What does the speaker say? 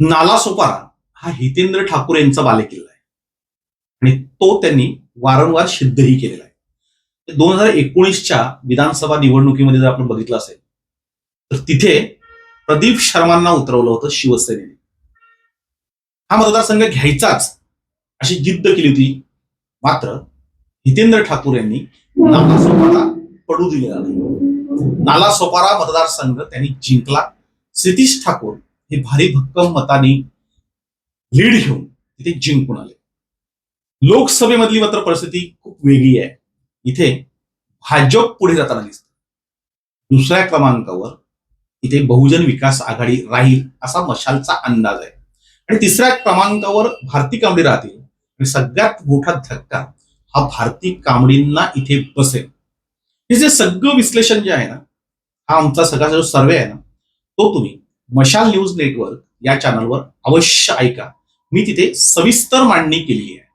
नालासोपारा हा हितेंद्र ठाकूर यांचा बालेकिल्ला आहे. आणि तो त्यांनी वारंवार सिद्धही केलेला आहे. दोन हजार एकोणीसच्या विधानसभा निवडणुकीमध्ये जर आपण बघितलं असेल तर तिथे प्रदीप शर्मांना उतरवलं होतं शिवसेनेने. हा मतदारसंघ घ्यायचाच अशी जिद्द केली होती. मात्र हितेंद्र ठाकूर यांनी नालासोपारा पडू दिलेला नाही. नालासोपारा मतदारसंघ त्यांनी जिंकला. सतीश ठाकूर हे भारी भक्कम मताने लीड घेऊन तिथे जिंकून आले. लोकसभेमधली मात्र परिस्थिती खूप वेगळी आहे. इथे भाजप पुढे जाताना दिसत. दुसऱ्या क्रमांकावर इथे बहुजन विकास आघाडी राहील असा मशालचा अंदाज आहे. आणि तिसऱ्या क्रमांकावर भारती कांबडी राहतील आणि सगळ्यात मोठा धक्का हा भारती कांबडींना इथे बसेल. हे जे सगळं विश्लेषण जे आहे ना हा आमचा सगळा जो सर्वे आहे ना तो तुम्ही मशाल न्यूज नेटवर्क या चॅनलवर अवश्य ऐका. मी तिथे सविस्तर मांडणी केली आहे.